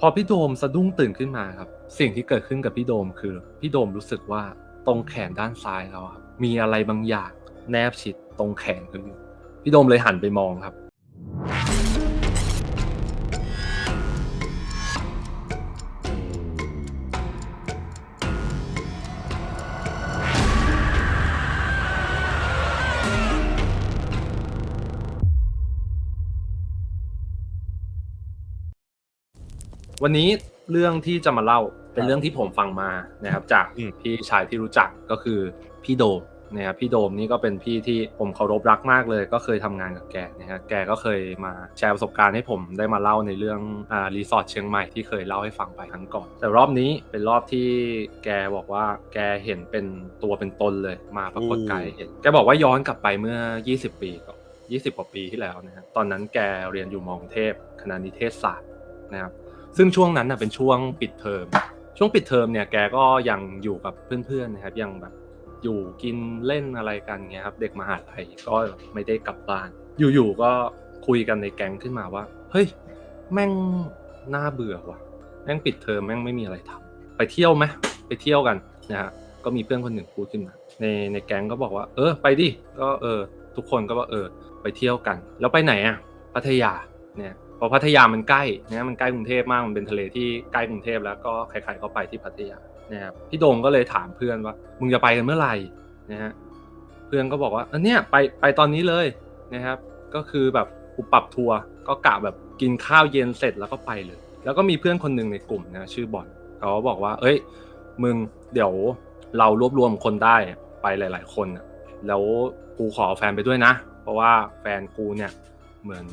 พอพี่โดมสะดุ้งตื่นขึ้นมาครับ สิ่งที่เกิดขึ้นกับพี่โดมคือ พี่โดมรู้สึกว่าตรงแขนด้านซ้ายเขาครับ มีอะไรบางอย่างแนบชิดตรงแขนเขาอยู่พี่โดมเลยหันไปมองครับ วันนี้เรื่องที่จะมาเล่าเป็นเรื่องที่ผมฟังมานะครับ จากอืมพี่ชายที่รู้จักก็คือพี่โดมนะครับพี่โดมนี่ก็เป็นพี่ที่ผมเคารพรักมากเลย ก็เคยทำงานกับแกนะฮะแกก็เคยมาแชร์ประสบการณ์ให้ผมได้มาเล่าในเรื่องอ่ารีสอร์ทเชียงใหม่ที่เคยเล่าให้ฟังไปครั้งก่อน แต่รอบนี้เป็นรอบที่แกบอกว่าแกเห็นเป็นตัวเป็นตนเลยมาปรากฏกายเห็นแกบอกว่าย้อนกลับไปเมื่อ 20 ปีก่อน20 กว่าปีที่แล้วนะครับตอนนั้นแกเรียนอยู่มอกรุงเทพคณะนิเทศศาสตร์นะครับ ซึ่งช่วงนั้นนะเป็นช่วงปิดเทอมช่วงปิดเทอมเนี่ยแกก็ยังอยู่กับเพื่อนๆนะครับยังแบบอยู่กินเล่นอะไรกันเงี้ยครับเด็กมหาลัยก็ไม่ได้กลับบ้าน อยู่ๆก็คุยกันในแก๊งขึ้นมาว่า เฮ้ยแม่งน่าเบื่อว่ะ แม่งปิดเทอมแม่งไม่มีอะไรทำไปเที่ยวไหมไปเที่ยวกันนะฮะก็มีเพื่อนคนหนึ่งพูดขึ้นมาในในแก๊งก็บอกว่า เออ ไปดิก็เออ ทุกคนก็ว่าเออ ไปเที่ยวกัน แล้วไปไหนอะพัทยาเนี่ย เพราะพัทยามันใกล้นะมันใกล้กรุงเทพมากมันเป็นทะเลที่ใกล้กรุงเทพแล้วก็ใครๆก็ไปที่พัทยานะครับพี่โดมก็เลยถามเพื่อนว่ามึงจะไปกันเมื่อไหร่นะฮะเพื่อนก็บอกว่าเออเนี่ยไปไปตอนนี้เลยนะครับ ก็คือแบบอุปรับทัวร์ก็กะแบบกินข้าวเย็นเสร็จแล้วก็ไปเลย แล้วก็มีเพื่อนคนหนึ่งในกลุ่มนะชื่อบอลเขาบอกว่า เอ้ย มึงเดี๋ยวเรารวบรวมคนได้ไปหลาย ๆ คนนะแล้วกูขอแฟนไปด้วยนะ เพราะว่าแฟนกูเนี่ยเหมือน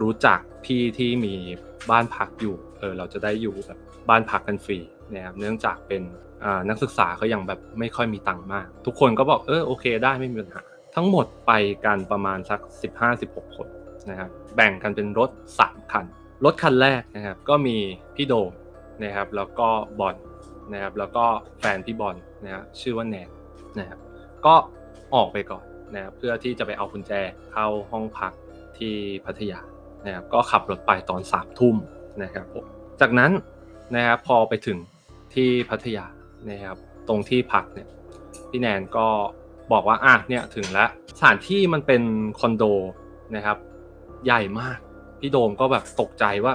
รู้จักพี่ที่มีบ้านพักอยู่เออเราจะได้อยู่แบบบ้านพักกันฟรีนะครับเนื่องจากเป็นนักศึกษาเขายังแบบไม่ค่อยมีตังค์มาก ทุกคนก็บอกเออโอเคได้ไม่มีปัญหา ทั้งหมดไปกันประมาณสัก 15-16 คนนะครับแบ่งกันเป็นรถ 3 คัน รถคันแรกนะครับก็มีพี่โดมนะครับแล้วก็บอลนะครับแล้วก็แฟนพี่บอลนะครับชื่อว่าแนนนะครับก็ออกไปก่อนนะครับเพื่อที่จะไปเอากุญแจเข้าห้องพักที่พัทยา นะครับก็ขับรถไปตอนสามทุ่มนะครับผมจากนั้นนะครับพอไปถึงที่พัทยานะครับตรงที่พักเนี่ยพี่แนนก็บอกว่าอะเนี่ยถึงแล้วสถานที่มันเป็นคอนโดนะครับ ใหญ่มาก พี่โดมก็แบบตกใจว่า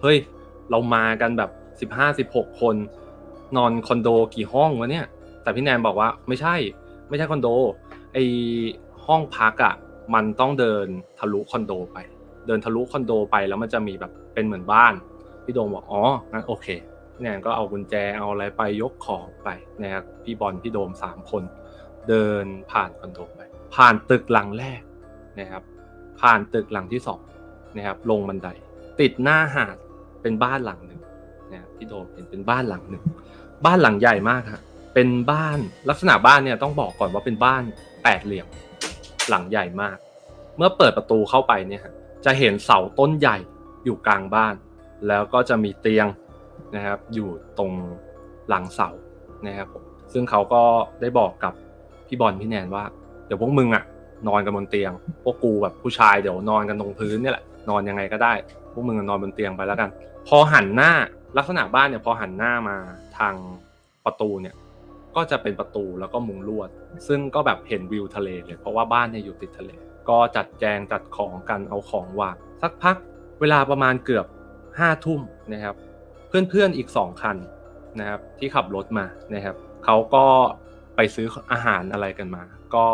เฮ้ย เรามากันแบบสิบห้าสิบหกคน นอนคอนโดกี่ห้องวะเนี่ย แต่พี่แนนบอกว่าไม่ใช่ ไม่ใช่คอนโดไอห้องพักอะ่ะมันต้องเดินทะลุคอนโดไป เดินทะลุคอนโดไปแล้วมันจะมีแบบเป็นเหมือนบ้านพี่โดมบอกอ๋องั้นโอเคพี่แนนก็เอากุญแจเอาอะไรไปยกของไปนะครับพี่บอลพี่โดมสามคน เดินผ่านคอนโดไป ผ่านตึกหลังแรกนะครับ ผ่านตึกหลังที่สองนะครับ ลงบันได ติดหน้าหาดเป็นบ้านหลังหนึ่งนะครับพี่โดมเห็นเป็นบ้านหลังหนึ่ง บ้านหลังใหญ่มากครับเป็นบ้านลักษณะบ้านเนี่ยต้องบอกก่อนว่าเป็นบ้านแปดเหลี่ยมหลังใหญ่มาก เมื่อเปิดประตูเข้าไปเนี่ยฮะ จะเห็นเสาต้นใหญ่อยู่กลางบ้าน แล้วก็จะมีเตียงนะครับอยู่ตรงหลังเสานะครับผมซึ่งเขาก็ได้บอกกับพี่บอลพี่แนนว่า เดี๋ยวพวกมึงอะนอนกันบนเตียง พวกกูแบบผู้ชายเดี๋ยวนอนกันตรงพื้นเนี่ยแหละนอนยังไงก็ได้ พวกมึงนอนบนเตียงไปแล้วกัน พอหันหน้าลักษณะบ้านเนี่ยพอหันหน้ามาทางประตูเนี่ยก็จะเป็นประตูแล้วก็มุงลวด ซึ่งก็แบบเห็นวิวทะเลเลยเพราะว่าบ้านเนี่ยอยู่ติดทะเล ก็จัดแจงจัดของกันเอาของวางสักพักเวลาประมาณเกือบห้าทุ่มนะครับ เพื่อนๆอีกสองคันนะครับ ที่ขับรถมานะครับเขาก็ไปซื้ออาหารอะไรกันมา ก็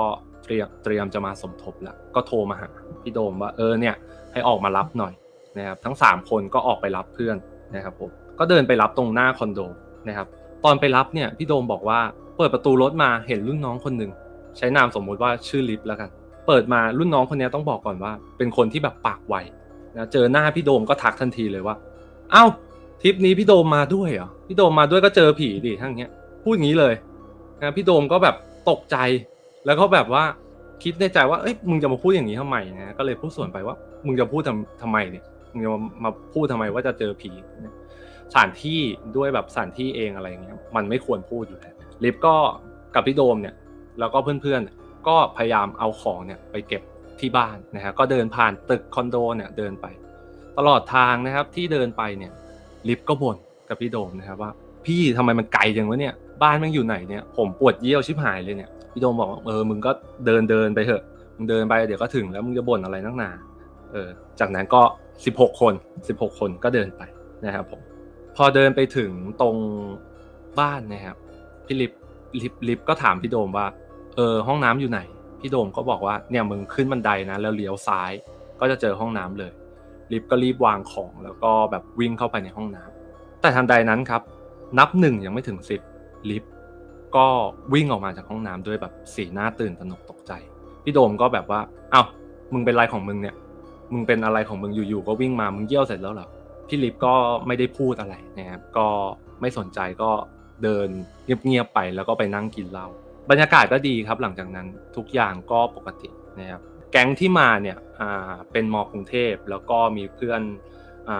เตรียมเตรียมจะมาสมทบแล้วก็โทรมาหาพี่โดมว่าเออเนี่ยให้ออกมารับหน่อยนะครับ ทั้งสามคนก็ออกไปรับเพื่อนนะครับผมก็เดินไปรับตรงหน้าคอนโดนะครับ ตอนไปรับเนี่ยพี่โดมบอกว่าเปิดประตูรถมาเห็นรุ่นน้องคนหนึ่งใช้นามสมมุติว่าชื่อลิฟแล้วกัน เปิดมารุ่นน้องคนนี้ต้องบอกก่อนว่า เป็นคนที่แบบปากไวนะเจอหน้าพี่โดมก็ทักทันทีเลยว่าเอ้าทริปนี้พี่โดมมาด้วยเหรอพี่โดมมาด้วยก็เจอผีดิทั้งเนี้ยพูดอย่างนี้เลยนะพี่โดมก็แบบตกใจ แล้วก็แบบว่าคิดในใจว่าเอ้ยมึงจะมาพูดอย่างนี้ทำไมนะก็เลยพูดส่วนไปว่า มึงจะพูดทำทำไมเนี่ยมึงจะมามาพูดทำไมว่าจะเจอผีสถานที่ด้วยแบบสถานที่เองอะไรเงี้ยมันไม่ควรพูดอยู่แล้วลิฟก็กับพี่โดมเนี่ย แล้วก็เพื่อนๆ ก็พยายามเอาของเนี่ยไปเก็บที่บ้านนะฮะก็เดินผ่านตึกคอนโดเนี่ยเดินไป ตลอดทางนะครับที่เดินไปเนี่ยลิฟก็บ่นกับพี่โดมนะครับว่า พี่ทำไมมันไกลจังวะเนี่ยบ้านมันอยู่ไหนเนี่ยผมปวดเยี่ยวชิบหายเลยเนี่ยพี่โดมบอกว่าเออมึงก็เดินเดินไปเถอะมึงเดินไปเดี๋ยวก็ถึงแล้วมึงจะบ่นอะไรนักหนาเออจากนั้นก็ 16 คน 16 คนก็เดินไปนะครับผมพอเดินไปถึงตรงบ้านนะครับพี่ลิฟลิฟลิฟก็ถามพี่โดมว่า เออห้องน้ำอยู่ไหน พี่โดมก็บอกว่าเนี่ยมึงขึ้นบันไดนะแล้วเลี้ยวซ้าย ก็จะเจอห้องน้ำเลยลิฟต์ก็รีบวางของแล้วก็แบบวิ่งเข้าไปในห้องน้ำแต่ทันใดนั้นครับ นับหนึ่งยังไม่ถึงสิบลิฟต์ก็วิ่งออกมาจากห้องน้ำด้วยแบบสีหน้าตื่นตระหนกตกใจ พี่โดมก็แบบว่าเอ้ามึงเป็นไรของมึงเนี่ย มึงเป็นอะไรของมึงอยู่ๆก็วิ่งมามึงเยี่ยวเสร็จแล้วเหรอพี่ลิฟต์ก็ไม่ได้พูดอะไรนะครับก็ไม่สนใจก็เดินเงียบๆไปแล้วก็ไปนั่งกินเหล้า บรรยากาศก็ดีครับหลังจากนั้นทุกอย่างก็ปกตินะครับแก๊งที่มาเนี่ยเป็นมอกรุงเทพแล้วก็มีเพื่อนอ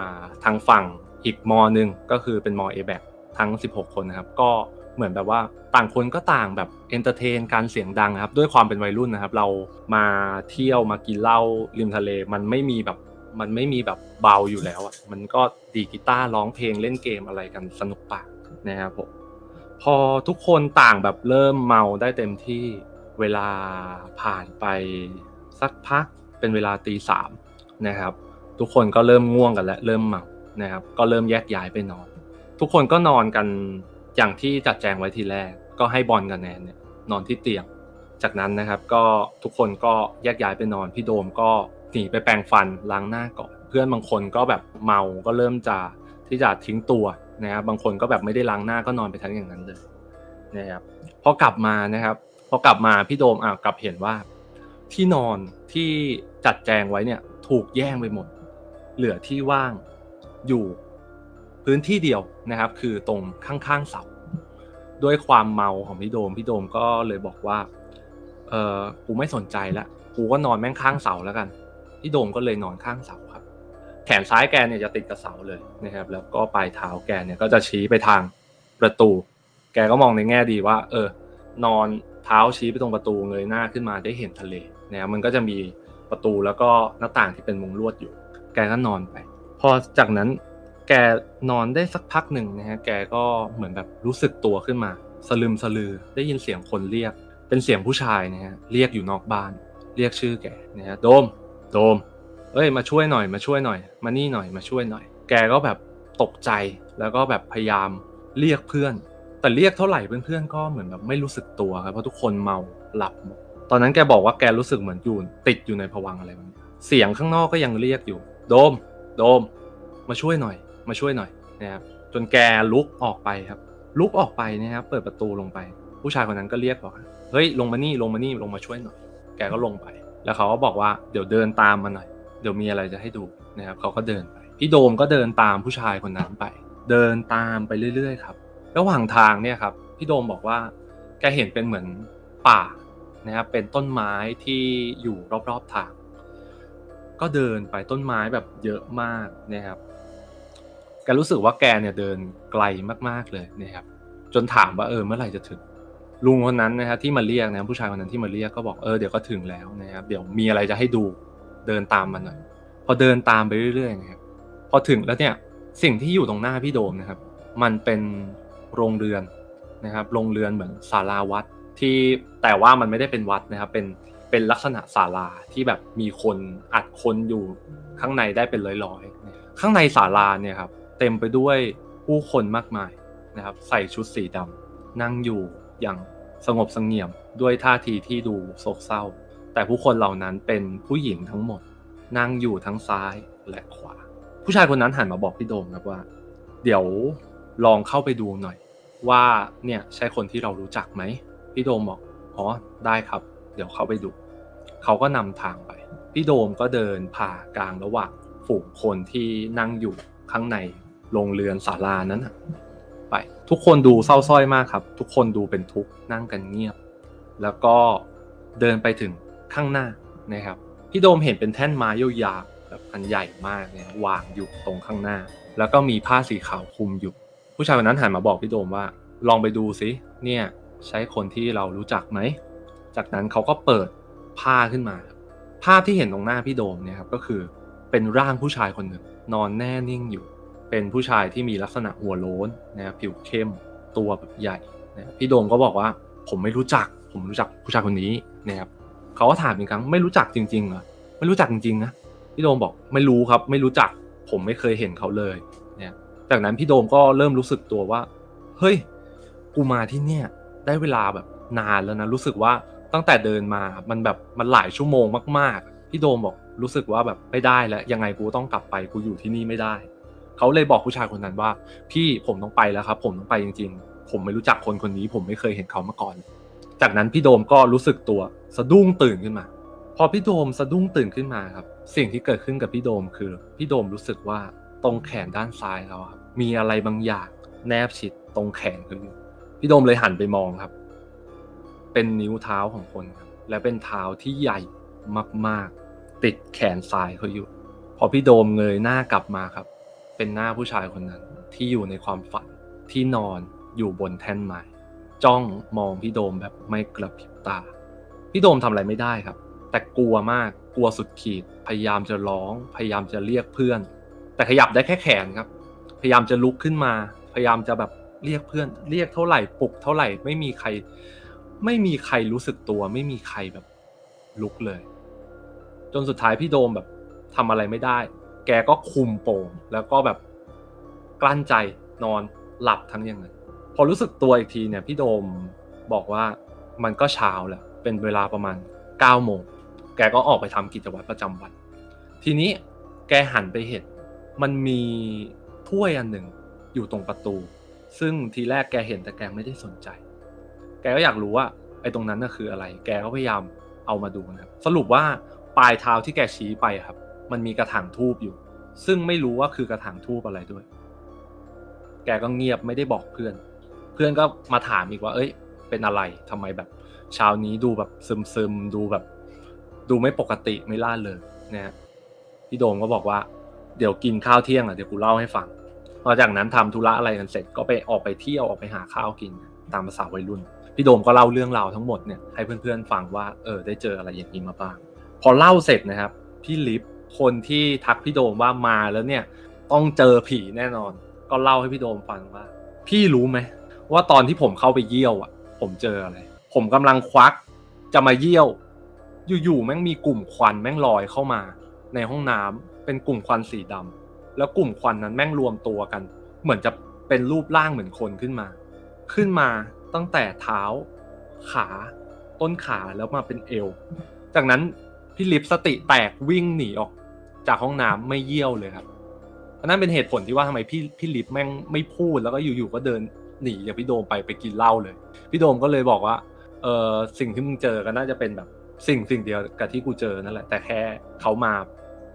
ทางฝั่งอีกมอหนึ่งก็คือเป็นมอเอแบทั้ง 16 คนนะครับ ก็เหมือนแบบว่าต่างคนก็ต่างแบบเอนเตอร์เทนการเสียงดังครับ ด้วยความเป็นวัยรุ่นนะครับ เรามาเที่ยวมากินเหล้าริมทะเล มันไม่มีแบบมันไม่มีแบบเบาอยู่แล้วอะมันก็ดีกีตาร์ร้องเพลงเล่นเกมอะไรกันสนุกปากนะครับผม พอทุกคนต่างแบบเริ่มเมาได้เต็มที่เวลาผ่านไปสักพักเป็นเวลาตีสามนะครับ ทุกคนก็เริ่มง่วงกันแล้วเริ่มเมานะครับ ก็เริ่มแยกย้ายไปนอน ทุกคนก็นอนกันอย่างที่จัดแจงไว้ทีแรก ก็ให้บอลกับแนนเนี่ยนอนที่เตียง จากนั้นนะครับก็ทุกคนก็แยกย้ายไปนอนพี่โดมก็หนีไปแปรงฟันล้างหน้าก่อนเพื่อนบางคนก็แบบเมาก็เริ่มจะที่จะทิ้งตัว นะครับบางคนก็แบบไม่ได้ล้างหน้าก็นอนไปทั้งอย่างนั้นเลยนะครับพอกลับมานะครับพอกลับมาพี่โดมอะกลับเห็นว่า ที่นอนที่จัดแจงไว้เนี่ยถูกแย่งไปหมด เหลือที่ว่างอยู่พื้นที่เดียวนะครับ คือตรงข้างๆเสาด้วยความเมาของพี่โดมพี่โดมก็เลยบอกว่าเออกูไม่สนใจล้วกูก็นอนแม่งข้างเสาแล้วกันพี่โดมก็เลยนอนข้างเสาครับ แขนซ้ายแกเนี่ยจะติดกับเสาเลยนะครับ แล้วก็ปลายเท้าแกเนี่ยก็จะชี้ไปทางประตู แกก็มองในแง่ดีว่า เออ นอนเท้าชี้ไปตรงประตูเงยหน้าขึ้นมาได้เห็นทะเลนะครับมันก็จะมีประตูแล้วก็หน้าต่างที่เป็นมุงลวดอยู่ แกก็นอนไป พอจากนั้นแกนอนได้สักพักหนึ่งนะฮะ แกก็เหมือนแบบรู้สึกตัวขึ้นมา สลึมสลือ ได้ยินเสียงคนเรียก เป็นเสียงผู้ชายนะฮะ เรียกอยู่นอกบ้าน เรียกชื่อแกนะฮะ โดม โดม เอ้ยมาช่วยหน่อยมาช่วยหน่อย มานี่หน่อยมาช่วยหน่อย แกก็แบบตกใจแล้วก็แบบพยายามเรียกเพื่อน แต่เรียกเท่าไหร่เพื่อนๆก็เหมือนแบบไม่รู้สึกตัวครับเพราะทุกคนเมาหลับ ตอนนั้นแกบอกว่าแกรู้สึกเหมือนอยู่ติดอยู่ในภวังอะไรแบบนี้เสียงข้างนอกก็ยังเรียกอยู่ โดม โดม มาช่วยหน่อย มาช่วยหน่อยนะครับจนแกลุกออกไปครับ ลุกออกไปนะครับเปิดประตูลงไป ผู้ชายคนนั้นก็เรียกบอกเฮ้ยลงมานี่ลงมานี่ลงมาช่วยหน่อย แกก็ลงไป แล้วเขาก็บอกว่าเดี๋ยวเดินตามมาหน่อย ดี๋ยวมีอะไรจะให้ดูนะครับเขาก็เดินไป พี่โดมก็เดินตามผู้ชายคนนั้นไป เดินตามไปเรื่อย ๆ ครับ ระหว่างทางเนี่ยครับพี่โดมบอกว่าแกเห็นเป็นเหมือนป่านะครับเป็นต้นไม้ที่อยู่รอบๆทาง ก็เดินไปต้นไม้แบบเยอะมากนะครับแกรู้สึกว่าแกเนี่ยเดินไกลมากๆเลยนะครับ จนถามว่าเออเมื่อไหร่จะถึงลุงคนนั้นนะครับที่มาเรียกนะผู้ชายคนนั้นที่มาเรียกก็บอกเออเดี๋ยวก็ถึงแล้วนะครับเดี๋ยวมีอะไรจะให้ดู เดินตามมาหน่อยพอเดินตามไปเรื่อยๆนะครับพอถึงแล้วเนี่ยสิ่งที่อยู่ตรงหน้าพี่โดมนะครับ มันเป็นโรงเรือนนะครับโรงเรือนเหมือนศาลาวัดที่แต่ว่ามันไม่ได้เป็นวัดนะครับ เป็นเป็นลักษณะศาลาที่แบบมีคนอัดคนอยู่ข้างในได้เป็นร้อยๆข้างในศาลาเนี่ยครับเต็มไปด้วยผู้คนมากมายนะครับ ใส่ชุดสีดำนั่งอยู่อย่างสงบเสงี่ยมด้วยท่าทีที่ดูโศกเศร้า แต่ผู้คนเหล่านั้นเป็นผู้หญิงทั้งหมด นั่งอยู่ทั้งซ้ายและขวา ผู้ชายคนนั้นหันมาบอกพี่โดมครับว่า เดี๋ยวลองเข้าไปดูหน่อย ว่าเนี่ยใช่คนที่เรารู้จักไหมพี่โดมบอกอ๋อได้ครับ เดี๋ยวเข้าไปดู เขาก็นำทางไป พี่โดมก็เดินผ่ากลางระหว่างฝูงคนที่นั่งอยู่ข้างในโรงเรือนศาลานั้นไปทุกคนดูเศร้าส้อยมากครับ ทุกคนดูเป็นทุกข์นั่งกันเงียบ แล้วก็เดินไปถึง ข้างหน้านะครับพี่โดมเห็นเป็นแท่นไม้ยาวๆแบบอันใหญ่มากเนี่ยวางอยู่ตรงข้างหน้า แล้วก็มีผ้าสีขาวคลุมอยู่ ผู้ชายคนนั้นหันมาบอกพี่โดมว่า ลองไปดูสิเนี่ยใช้คนที่เรารู้จักไหมจากนั้นเขาก็เปิดผ้าขึ้นมา ภาพที่เห็นตรงหน้าพี่โดมเนี่ยครับก็คือเป็นร่างผู้ชายคนหนึ่งนอนแน่นิ่งอยู่ เป็นผู้ชายที่มีลักษณะหัวโล้นนะครับผิวเข้มตัวแบบใหญ่นะพี่โดมก็บอกว่าผมไม่รู้จัก ผมรู้จักผู้ชายคนนี้นะครับ เขาก็ถามอีกครั้งไม่รู้จักจริงๆเหรอไม่รู้จักจริงๆนะพี่โดมบอกไม่รู้ครับ ไม่รู้จักผมไม่เคยเห็นเขาเลยเนี่ยจากนั้นพี่โดมก็เริ่มรู้สึกตัวว่า เฮ้ยกูมาที่เนี่ยได้เวลาแบบนานแล้วนะรู้สึกว่าตั้งแต่เดินมามันแบบมันหลายชั่วโมงมากๆพี่โดมบอกรู้สึกว่าแบบไม่ได้แล้วยังไงกูต้องกลับไปกูอยู่ที่นี่ไม่ได้เขาเลยบอกผู้ชายคนนั้นว่า พี่ผมต้องไปแล้วครับ ผมต้องไปจริง ๆ ผมไม่รู้จักคนคนนี้ ผมไม่เคยเห็นเขามาก่อน จากนั้นพี่โดมก็รู้สึกตัวสะดุ้งตื่นขึ้นมา พอพี่โดมสะดุ้งตื่นขึ้นมาครับ สิ่งที่เกิดขึ้นกับพี่โดมคือ พี่โดมรู้สึกว่าตรงแขนด้านซ้ายเขาครับมีอะไรบางอย่างแนบชิดตรงแขนเขาอยู่พี่โดมเลยหันไปมองครับ เป็นนิ้วเท้าของคนครับ และเป็นเท้าที่ใหญ่มากๆ ติดแขนซ้ายเขาอยู่ พอพี่โดมเงยหน้ากลับมาครับ เป็นหน้าผู้ชายคนนั้นที่อยู่ในความฝันที่นอนอยู่บนแท่นไม้ จ้องมองพี่โดมแบบไม่กระพริบตา พี่โดมทำอะไรไม่ได้ครับ แต่กลัวมากกลัวสุดขีด พยายามจะร้อง พยายามจะเรียกเพื่อน แต่ขยับได้แค่แขนครับ พยายามจะลุกขึ้นมา พยายามจะแบบเรียกเพื่อน เรียกเท่าไหร่ปลุกเท่าไหร่ไม่มีใคร ไม่มีใครรู้สึกตัว ไม่มีใครแบบลุกเลย จนสุดท้ายพี่โดมแบบทำอะไรไม่ได้ แกก็คุมโป่งแล้วก็แบบกลั้นใจนอนหลับทั้งอย่างนั้น พอรู้สึกตัวอีกทีเนี่ยพี่โดมบอกว่ามันก็เช้าแหล้วเป็นเวลาประมาณ9ก้าโมงแกก็ออกไปทำกิจวัตรประจำวัน ทีนี้แกหันไปเห็น มันมีถ้วยอันหนึ่งอยู่ตรงประตู ซึ่งทีแรกแกเห็นแต่แกไม่ได้สนใจ แกก็อยากรู้ว่าไอ้ตรงนั้นน่ะคืออะไร แกก็พยายามเอามาดูนะครับสรุปว่าปลายเท้าที่แกชี้ไปครับ มันมีกระถางทูบอยู่ ซึ่งไม่รู้ว่าคือกระถางทูบอะไรด้วย แกก็เงียบไม่ได้บอกเพื่อน เพื่อนก็มาถามอีกว่า เอ้ย เป็นอะไรทำไมแบบเช้านี้ดูแบบซึมซึมๆดูแบบ ดูไม่ปกติไม่ล่าเลยนะฮะพี่โดมก็บอกว่าเดี๋ยวกินข้าวเที่ยงอะเดี๋ยวกูเล่าให้ฟังหลังจากนั้นทำธุระอะไรกันเสร็จก็ไปออกไปเที่ยวออกไปหาข้าวกินตามภาษาวัยรุ่น พี่โดมก็เล่าเรื่องราวทั้งหมดเนี่ยให้เพื่อนๆฟังว่าเออได้เจออะไรอย่างนี้มาบ้าง พอเล่าเสร็จนะครับ พี่ลิฟคนที่ทักพี่โดมว่ามาแล้วเนี่ย ต้องเจอผีแน่นอน ก็เล่าให้พี่โดมฟังว่า พี่รู้ไหม ว่าตอนที่ผมเข้าไปเยี่ยวอะ ผมเจออะไร ผมกำลังควักจะมาเยี่ยว อยู่ๆแม่งมีกลุ่มควันแม่งลอยเข้ามา ในห้องน้ำเป็นกลุ่มควันสีดำแล้วกลุ่มควันนั้นแม่งรวมตัวกัน เหมือนจะเป็นรูปร่างเหมือนคนขึ้นมา ขึ้นมาตั้งแต่เท้า ขาต้นขาแล้วมาเป็นเอว จากนั้นพี่ลิฟสติแตกวิ่งหนีออก จากห้องน้ำไม่เยี่ยวเลยครับอันนั้นเป็นเหตุผลที่ว่าทำไมพี่พี่ลิฟแม่งไม่พูดแล้วก็อยู่ๆก็เดิน หนีจากพี่โดมไปไปกินเหล้าเลย พี่โดมก็เลยบอกว่าเออสิ่งที่มึงเจอก็น่าจะเป็นแบบสิ่งสิ่งเดียวกับที่กูเจอนั่นแหละ แต่แค่เขามา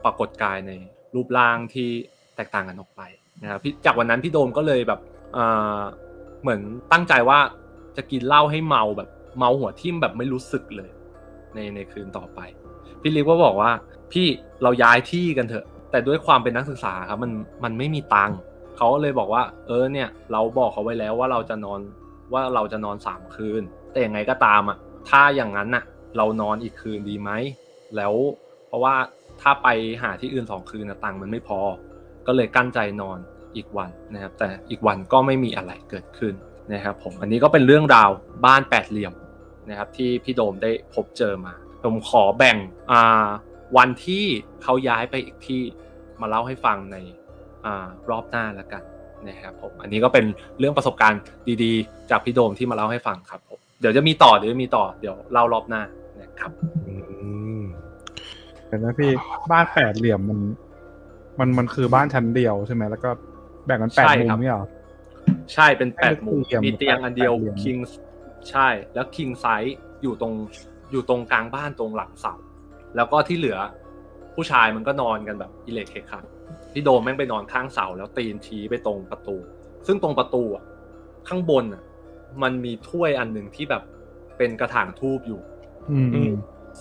ปรากฏกายในรูปร่างที่แตกต่างกันออกไปนะครับจากวันนั้นพี่โดมก็เลยแบบเออเหมือนตั้งใจว่าจะกินเหล้าให้เมาแบบเมาหัวทิ่มแบบไม่รู้สึกเลย ในในคืนต่อไป พี่ลิฟก็บอกว่า พี่เราย้ายที่กันเถอะ แต่ด้วยความเป็นนักศึกษาครับมันมันไม่มีตังค์ เขาเลยบอกว่า เออเนี่ย เราบอกเขาไว้แล้วว่าเราจะนอนว่าเราจะนอนสามคืน แต่ยังไงก็ตามอะถ้าอย่างนั้นน่ะ เรานอนอีกคืนดีไหมแล้วเพราะว่าถ้าไปหาที่อื่นสองคืนนะตังค์มันไม่พอ ก็เลยกั้นใจนอนอีกวันนะครับ แต่อีกวันก็ไม่มีอะไรเกิดขึ้นนะครับ ผมอันนี้ก็เป็นเรื่องราวบ้านแปดเหลี่ยมนะครับ ที่พี่โดมได้พบเจอมาผมขอแบ่งอ่าวันที่เขาย้ายไปอีกที่มาเล่าให้ฟังใน รอบหน้าแล้วกันนะครับผมอันนี้ก็เป็นเรื่องประสบการณ์ดีๆ จากพี่โดมที่มาเล่าให้ฟังครับผมเดี๋ยวจะมีต่อเดี๋ยวจะมีต่อเดี๋ยวเล่ารอบหน้านะครับอืมเห็นไหมพี่บ้านแปดเหลี่ยมมัน มันมันคือบ้านชั้นเดียวใช่ไหมแล้วก็แบ่งกันแปดใช่มุครัมบเนี่ยเหรอใช่เป็นแปดมุมสี่เหลี่ยมมีเตียงอันเดียวแปดเหลี่ยมคิงใช่แล้วคิงไซส์อยู่ตรงอยู่ตรงกลางบ้านตรงหลังเสาแล้วก็ที่เหลือผู้ชายมันก็นอนกันแบบอิเล็กเคคั พี่โดมแม่งไปนอนข้างเสาแล้วตีนชี้ไปตรงประตู ซึ่งตรงประตูอะข้างบนอะ มันมีถ้วยอันหนึ่งที่แบบเป็นกระถางทูบอยู่ อืมอืม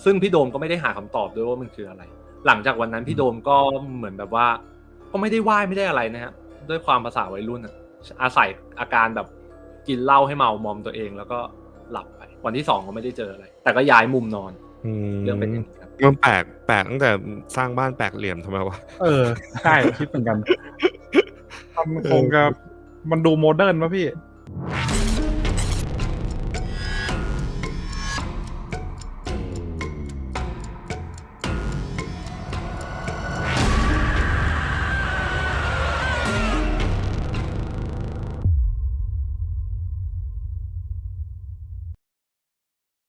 ซึ่งพี่โดมก็ไม่ได้หาคำตอบด้วยว่ามันคืออะไร หลังจากวันนั้นพี่โดมก็เหมือนแบบว่า ก็ไม่ได้ไหว้ไม่ได้อะไรนะฮะด้วยความภาษาวัยรุ่นอะอาศัยอาการแบบกินเหล้าให้เมามอมตัวเองแล้วก็หลับไป วันที่สองก็ไม่ได้เจออะไร แต่ก็ย้ายมุมนอนอืม เรื่องเป็นอย่างนี้ครับมันแปลกแปลกตั้งแต่สร้างบ้านแปลกเหลี่ยมทำไมวะเออใช่คิดเหมือนกันมันคงจะมันดูโมเดิร์นป่ะพี่